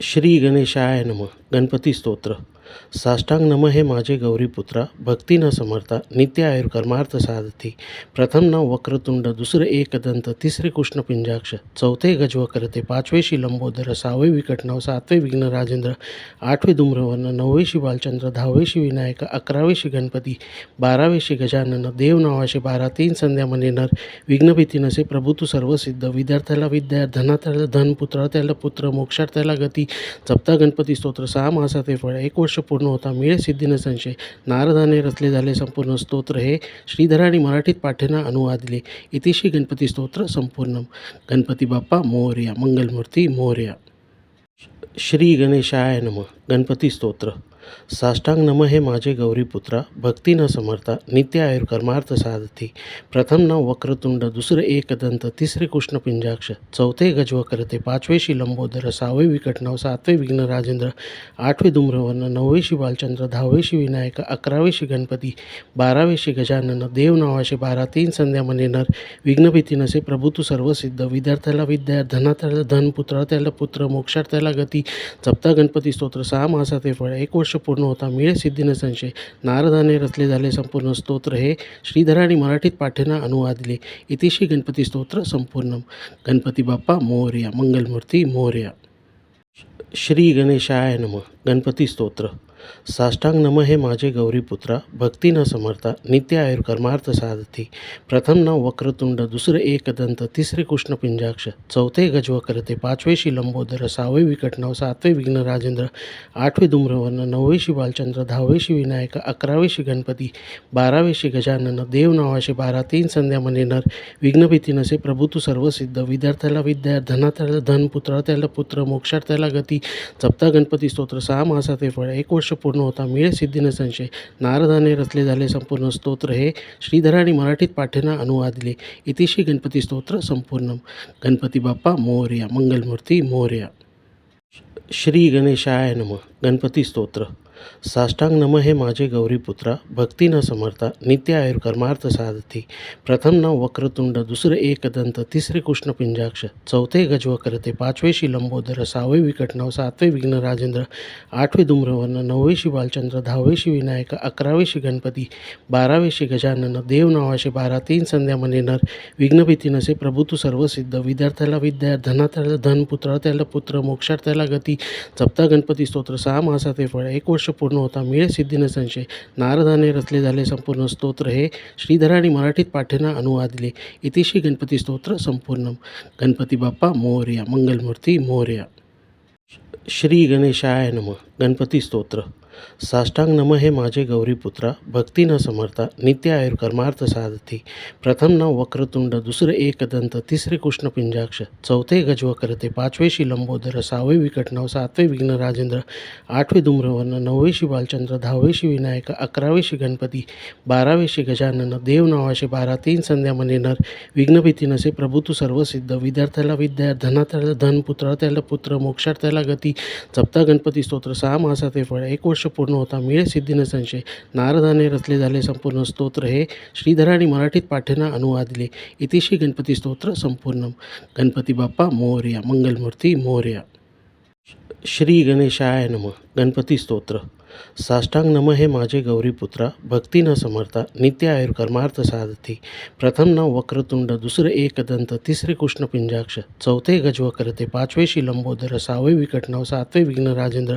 श्री गणेशाय नम. गणपती स्तोत्र. साष्टांग नम हे माझे गौरीपुत्रा भक्ती न समर्था नित्य आयुर कर्मार्थ साधती. प्रथम नाव वक्रतुंड दुसरे एकदंत तिसरे कृष्णपिंजाक्ष चौथे गजव करते पाचवेशी लंबोदर सहावे विकटनाव सातवे विघ्न राजेंद्र आठवे धूम्रवर्ण नववेशी बालचंद्र दहावेशी विनायक अकरावेशी गणपती बारावेशी गजानन देव नावाशे बारा तीन संध्या मनेनर विघ्नभीती नसे प्रभू सर्वसिद्ध विद्यार्थ्याला विद्या धनात्याला धन पुत्रात्याला पुत्र मोक्षार्थ्याला गती जप्ता गणपती स्तोत्र सहा मासात हे फळ एक वर्ष पूर्ण होता. मिळे सिद्धीनं संशय. नारदाने रचले झाले संपूर्ण स्तोत्र हे श्रीधराने मराठीत पाठ्यांना अनुवादले. इतिशी गणपती स्तोत्र संपूर्ण गणपती बाप्पा मोर्या. मंगलमूर्ती मोर्या. श्री गणेशाय नम. गणपती स्तोत्र. साष्टांग नम हे माझे गौरीपुत्रा भक्ती न समर्था नित्य आयुर कर्मार्थ साधती प्रथम नाव वक्रतुंड दुसरे एकदंत तिसरे कृष्ण पिंजाक्ष चौथे गजव पाचवे पाचवेशी लंबोदर सहावे विकट नाव सातवे विघ्न राजेंद्र आठवे धूम्रवर्ण नववेशी बालचंद्र दहावेशी विनायक अकरावेशी गणपती बारावेशी गजानन देव नावाशे बारा तीन संध्या मने नर विघ्नभीती नसे प्रभू तू सर्वसिद्ध विद्यार्थ्याला विद्या धनात्याला धन पुत्रात्याला पुत्र मोक्षार्थ्याला गती जप्ता गणपती स्तोत्र सहा मासात हे फळ एक वर्ष पूर्ण होता. मिळे सिद्धीन संशय. नारदाने रचले झाले संपूर्ण स्तोत्र हे श्रीधराने मराठीत पाठ्यांना अनुवादले. इतिशी गणपती स्तोत्र संपूर्ण गणपती बाप्पा मोर्या. मंगलमूर्ती मोर्या. श्री गणेशाय नम. गणपती स्तोत्र. साष्टांग नम हे माझे गौरीपुत्रा भक्ती न समर्था नित्य आयुर कर्मार्थ साधती प्रथम नाव वक्रतुंड दुसरे एकदंत तिसरे कृष्णपिंजाक्ष चौथे गजव करते पाचवेशी लंबोदर सहावे विकट नाव सातवे विघ्न राजेंद्र आठवे धूम्रवर्ण नववेशी बालचंद्र दहावेशी विनायक अकरावेशी गणपती बारावेशी गजानन देव नावाशे बारा तीन संध्या मने नर विघ्नभीती नसे प्रभूतू सर्वसिद्ध विद्यार्थ्याला विद्या धनात्याला धन पुत्रात्याला पुत्र मोक्षार्थ्याला गती जप्ता गणपती स्तोत्र सहा मासात हे फळ एक वर्ष पूर्ण होता. मिळे सिद्धीन संशय. नारदाने रचले झाले संपूर्ण स्तोत्र हे श्रीधराने मराठीत पाठ्यांना अनुवादले इतिशी गणपती स्तोत्र संपूर्ण. गणपती बाप्पा मोर्या. मंगलमूर्ती मोर्या. श्री गणेशाय नम. गणपती स्तोत्र. साष्टांग नम हे माझे गौरीपुत्रा भक्ती न समर्था नित्य आयुर कर्मार्थ साधती. प्रथम नाव वक्रतुंड दुसरे एकदंत तिसरे कृष्ण पिंजाक्ष चौथे गजव करते पाचवेशी लंबोदर सहावे विकट नाव सातवे विघ्न राजेंद्र आठवे धूम्रवर्ण नववेशी बालचंद्र दहावेशी विनायक अकरावेशी गणपती बारावेशी गजानन देव नावाशे बारा तीन संध्या मनेनर विघ्नभीती नसे प्रभू सर्वसिद्ध विद्यार्थ्याला विद्या धनात्याला धन पुत्रात्याला पुत्र मोक्षार्थ्याला गती जपता गणपती स्तोत्र सहा मासात हे फळ एक वर्ष पूर्ण होता. मिळे सिद्धीने संशय. नारदाने रचले झाले संपूर्ण स्तोत्र हे श्रीधराने मराठीत पाठ्यांना अनुवादले. इतिशी गणपती स्तोत्र संपूर्ण. गणपती बाप्पा मोर्या. मंगलमूर्ती मोर्या. श्री गणेशाय नम. गणपती स्तोत्र. साष्टांग नम हे माझे गौरीपुत्रा भक्ती न समर्था नित्य आयुर कर्मार्थ साधती प्रथम नाव वक्रतुंड दुसरे एकदंत तिसरे कृष्ण पिंजाक्ष चौथे गजव पाचवे पाचवेशी लंबोदर सहावे विकट नाव सातवे विघ्न राजेंद्र आठवे धूम्रवर्ण नववेशी बालचंद्र दहावेशी विनायक अकरावेशी गणपती बारावेशी गजानन देव नावाशे बारा तीन संध्या मने नर विघ्नभीती नसे प्रभू तू सर्वसिद्ध विद्यार्थ्याला विद्या धनात्याला धन पुत्रात्याला पुत्र मोक्षार्थ्याला गती जपता गणपती स्तोत्र सहा मासात हे फळ एक वर्ष पूर्ण होता. मिळे सिद्धीन संशय. नारदाने रचले झाले संपूर्ण स्तोत्र हे श्रीधराने मराठीत पाठ्यांना अनुवादले. इतिशी गणपती स्तोत्र संपूर्ण गणपती बाप्पा मोर्या. मंगलमूर्ती मोर्या. श्री गणेशाय नम. गणपती स्तोत्र. साष्टांग नम हे माझे गौरीपुत्रा भक्ती न समर्था नित्य आयुर कर्मार्थ साधती प्रथम नाव वक्रतुंड दुसरे एकदंत तिसरे कृष्णपिंजाक्ष चौथे गजव करते पाचवेशी लंबोदर सहावे विकट नाव सातवे विघ्न राजेंद्र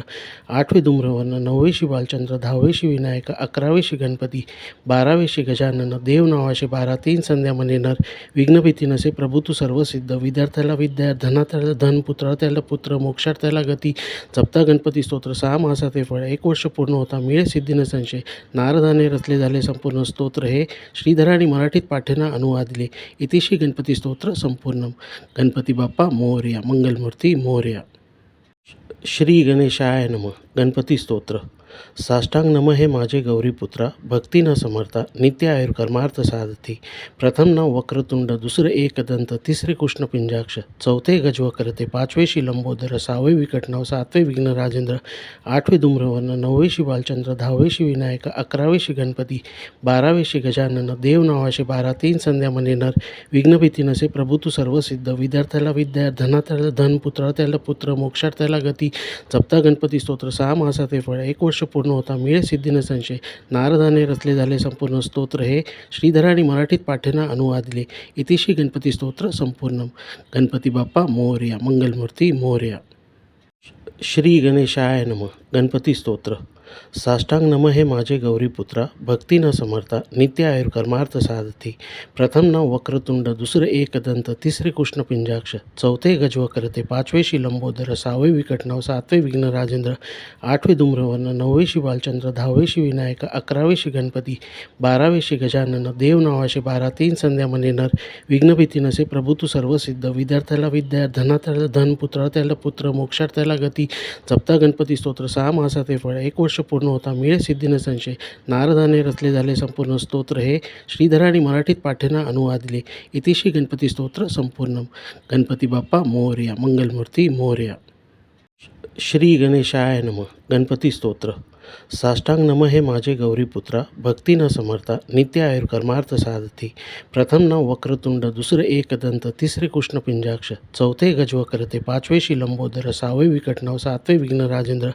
आठवे धूम्रवर्ण नववेशी बालचंद्र दहावेशी विनायक अकरावेशी गणपती बारावेशी गजानन देव नावाशे बारा तीन संध्या मने नर विघ्नभीती नसे प्रभूतू सर्वसिद्ध विद्यार्थ्याला विद्या धनात्याला धन पुत्रात्याला पुत्र मोक्षार्थ्याला गती सप्ता गणपती स्तोत्र सहा मासात हे फळ एक वर्ष पूर्ण होता. मिळे सिद्धीन संशय. नारदाने रचले झाले संपूर्ण स्तोत्र हे श्रीधराने मराठीत पाठ्यांना अनुवादले इतिशी गणपती स्तोत्र संपूर्ण. गणपती बाप्पा मोर्या. मंगलमूर्ती मोर्या. श्री गणेशाय नम. गणपती स्तोत्र. साष्टांग नम हे माझे गौरीपुत्रा भक्ती न समर्था नित्य आयुर्कर्मार्थ साधती. प्रथम नाव वक्रतुंड दुसरे एकदंत तिसरे कृष्ण पिंजाक्ष चौथे गजवकरते पाचवेशी लंबोदर सहावे विकट नाव सातवे विघ्न राजेंद्र आठवे धूम्रवर्ण नववेशी बालचंद्र दहावेशी विनायक अकरावेशी गणपती बारावेशी गजानन देव नावाशे बारा तीन संध्या मने विघ्नभीती नसे प्रभू सर्वसिद्ध विद्यार्थ्याला विद्या धनात्याला धन पुत्रात्याला पुत्र मोक्षार्थ्याला गती जपता गणपती स्तोत्र सहा मासाचे फळ एक वर्ष पूर्ण होता. मिळे सिद्धीन संशय. नारदाने रचले झाले संपूर्ण स्तोत्र हे श्रीधराने मराठीत पाठ्यांना अनुवादले. इतिशी गणपती स्तोत्र संपूर्ण. गणपती बाप्पा मोर्या. मंगलमूर्ती मोर्या. श्री गणेशाय नम. गणपती स्तोत्र. साष्टांग नम हे माझे गौरीपुत्रा भक्ती न समर्था नित्य आयुर्कर्मार्थ साधती प्रथम नाव वक्रतुंड दुसरे एकदंत तिसरे कृष्ण पिंजाक्ष चौथे गजवकरते पाचवेशी लंबोदर सहावे विकट नाव सातवे विघ्न राजेंद्र आठवे धूम्रवर्ण नववेशी बालचंद्र दहावेशी विनायक अकरावेशी गणपती बारावेशी गजानन देव नावाशे बारा तीन संध्या मने नर विघ्नभीती नसे प्रभूतू सर्वसिद्ध विद्यार्थ्याला विद्या धनात्याला धन पुत्रात्याला पुत्र मोक्षार्थ्याला गती जप्ता गणपती स्तोत्र सहा मासाचे फळ एक वर्ष पूर्ण होता. मिळे सिद्धीन संशय. नारदाने रचले झाले संपूर्ण स्तोत्र हे श्रीधराने मराठीत पाठ्यांना अनुवादले. इतिशी गणपती स्तोत्र संपूर्ण गणपती बाप्पा मोर्या. मंगलमूर्ती मोर्या. श्री गणेशाय नम. गणपती स्तोत्र. साष्टांग नम हे माझे गौरीपुत्रा भक्ती न समर्था नित्य आयुर्कर्मार्थ साधती प्रथम नाव वक्रतुंड दुसरे एकदंत तिसरे कृष्णपिंजाक्ष चौथे चौथे गजवकरते पाचवेशी लंबोदर सहावे विकट नाव सातवे विघ्न राजेंद्र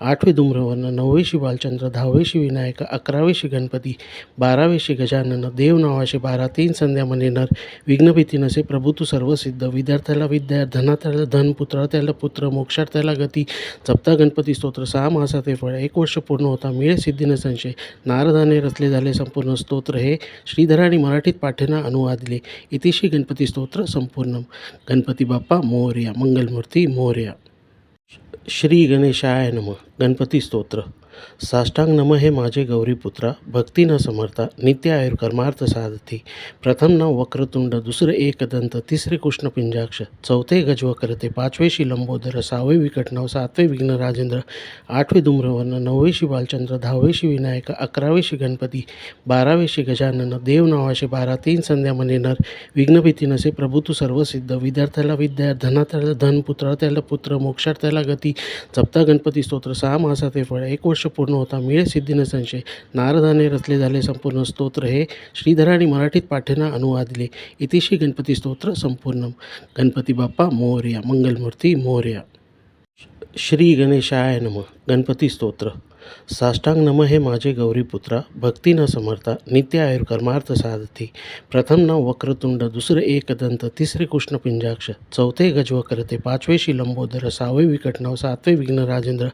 आठवे धूम्रवर्ण नववेशी बालचंद्र दहावेशी विनायक अकरावेशी गणपती बारावेशी गजानन देव नावाशे बारा तीन संध्या मने नर विघ्नभीती नसे प्रभूतू सर्वसिद्ध विद्यार्थ्याला विद्या धनात्याला धन पुत्रात्याला पुत्र मोक्षार्थ्याला गती सप्ता गणपती स्तोत्र सहा मासाचे फळ एक वर्ष पूर्ण होता. मिळे सिद्धीन संशय. नारदाने रचले झाले संपूर्ण स्तोत्र हे श्रीधराने मराठीत पाठ्यांना अनुवादले. इतिशी गणपती स्तोत्र संपूर्ण. गणपती बाप्पा मोर्या. मंगलमूर्ती मोर्या. श्री गणेशाय नम. गणपती स्तोत्र. साष्टांग नम हे माझे गौरीपुत्रा भक्ती न समर्था नित्य आयुर्कर्मार्थ साधती प्रथम नाव वक्रतुंड दुसरे एकदंत तिसरे कृष्णपिंजाक्ष चौथे चौथे गजवकरते पाचवे लंबोदर सहावे विकट नाव सातवे विघ्न राजेंद्र आठवे धूम्रवर्ण नववेशी बालचंद्र दहावेशी विनायक अकरावेशी गणपती बारावेशी गजानन देव नावाशे बारा तीन संध्या मने नर विघ्नभीती नसे प्रभुतू सर्वसिद्ध विद्यार्थ्याला विद्या धनात्याला धन पुत्रात्याला पुत्र मोक्षार्थ्याला गती सप्ता गणपती स्तोत्र सहा मासाचे फळ एक वर्ष पूर्ण होता. मिळे सिद्धीन संशय. नारदाने रचले झाले संपूर्ण स्तोत्र हे श्रीधराने मराठीत पाठ्यांना अनुवादले इतिशी गणपती स्तोत्र संपूर्ण. गणपती बाप्पा मोर्या. मंगलमूर्ती मोर्या. श्री गणेशाय नम. गणपती स्तोत्र. साष्टांग नम हे माझे गौरीपुत्रा भक्ती न समर्था नित्य आयुर्कर्मार्थ साधती प्रथम नाव वक्रतुंड दुसरे एकदंत तिसरे कृष्ण पिंजाक्ष चौथे गजवकरते पाचवेशी लंबोदर सहावे विकट नाव सातवे विघ्न राजेंद्र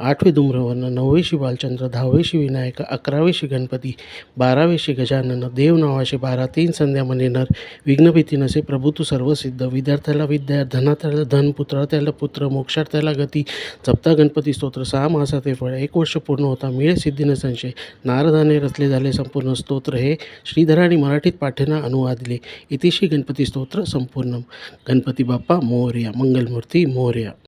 आठवे धूम्रवर्ण नववेशी बालचंद्र दहावेशी विनायक अकरावेशी गणपती बारावेशी गजानन देव नावाशे बारा तीन संध्या मने नर विघ्नभीती नसे प्रभू तू सर्वसिद्ध विद्यार्थ्याला विद्या धनात्याला धन पुत्रात्याला पुत्र मोक्षार्थ्याला गती जपता गणपती स्तोत्र सहा मासाचे फळ एक वर्ष पूर्ण होता. मिळे सिद्धीनं संशय. नारदाने रचले झाले संपूर्ण स्तोत्र हे श्रीधराने मराठीत पाठ्यांना अनुवादले. इतिशी गणपती स्तोत्र संपूर्ण. गणपती बाप्पा मोर्या. मंगलमूर्ती मोर्या.